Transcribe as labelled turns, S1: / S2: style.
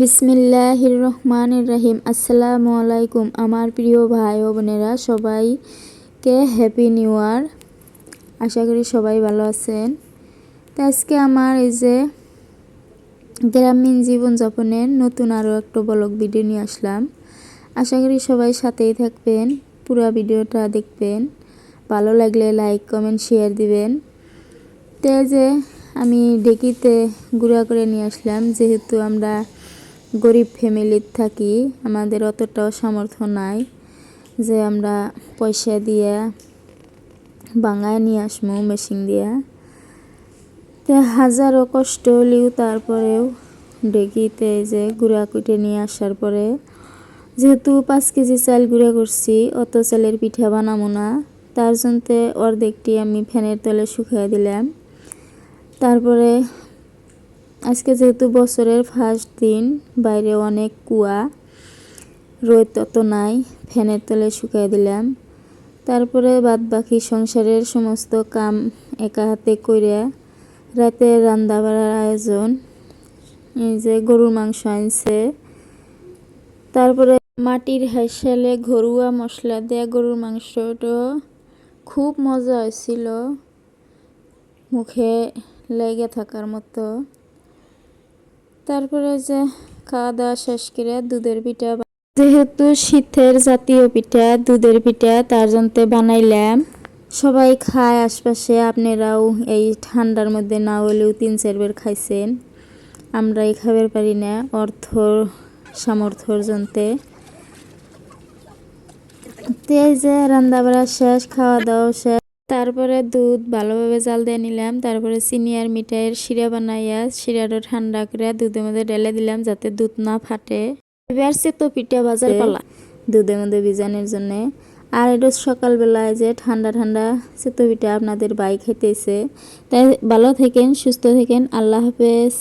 S1: বিসমিল্লাহির রহমানির রহিম আসসালামু আলাইকুম আমার প্রিয় ভাই ও বোনেরা, সবাইকে হ্যাপি নিউ ইয়ার আশা করি সবাই ভালো আছেন। তো আজকে আমার এই যে গ্রামীণ জীবনযাপনের নতুন আরও একটা ব্লগ ভিডিও নিয়ে আসলাম। আশা করি সবাই সাথেই থাকবেন, পুরো ভিডিওটা দেখবেন। ভালো লাগলে লাইক কমেন্ট শেয়ার দিবেন। তো যে আমি ডেকিতে গুঁড়া করে নিয়ে আসলাম, যেহেতু আমরা গরিব ফ্যামিলির থাকি, আমাদের অতটাও সামর্থ্য নাই যে আমরা পয়সা দিয়া বাঙায় নিয়ে আসব মেশিন দিয়া। তো হাজারো কষ্ট হলেও তারপরেও ডেকিতে যে গুঁড়া কুটে নিয়ে আসার পরে, যেহেতু পাঁচ কেজি চাল গুঁড়া করছি, অত চালের পিঠা বানাবো না। তার জন্য অর্ধেকটি আমি ফ্যানের তলে শুকিয়ে দিলাম। তারপরে আজকে যেহেতু বছরের ফার্স্ট দিন, বাইরে অনেক কুয়া, রোদ তত নাই, ফ্যানের তলে শুকিয়ে দিলাম। তারপরে বাদ বাকি সংসারের সমস্ত কাম একা হাতে করে রাতে রান্না বাড়ার আয়োজন, এই যে গরুর মাংস আনছে। তারপরে মাটির হাইসালে ঘরোয়া মশলা দেয়া গরুর মাংসটা খুব মজা হয়েছিল, মুখে লেগে থাকার মতো। তারপরে যে খাওয়া দাওয়া শেষ করে দুধের পিঠা যেহেতু শীতের জাতীয় পিঠা, দুধের পিঠা তার জন্য বানাইলাম। সবাই খায় আশপাশে, আপনারাও এই ঠান্ডার মধ্যে না হলেও তিন চারবার খাইছেন। আমরা এই খাবার পারি না, অর্থ, সামর্থ্যর জন্যে। তো যে রান্না বাড়া শেষ, খাওয়া দাওয়া শেষ। তারপরে দুধ ভালোভাবে জাল দিয়ে নিলাম, তারপরে চিনি আর মিঠাইয়ের শিরা বানাইয়া শিরাটা ঠান্ডা করে দুধের মধ্যে ঢেলে দিলাম যাতে দুধ না ফাটে। এবার সে তো পিঠা বাজার পালা। দুধের মধ্যে ভিজানোর জন্যে। আর এটা সকালবেলায় যে ঠান্ডা ঠান্ডা সেতো পিঠা আপনাদের বাইক খাইতেছে। তাই ভালো থাকেন, সুস্থ থাকেন, আল্লাহ হাফেজ।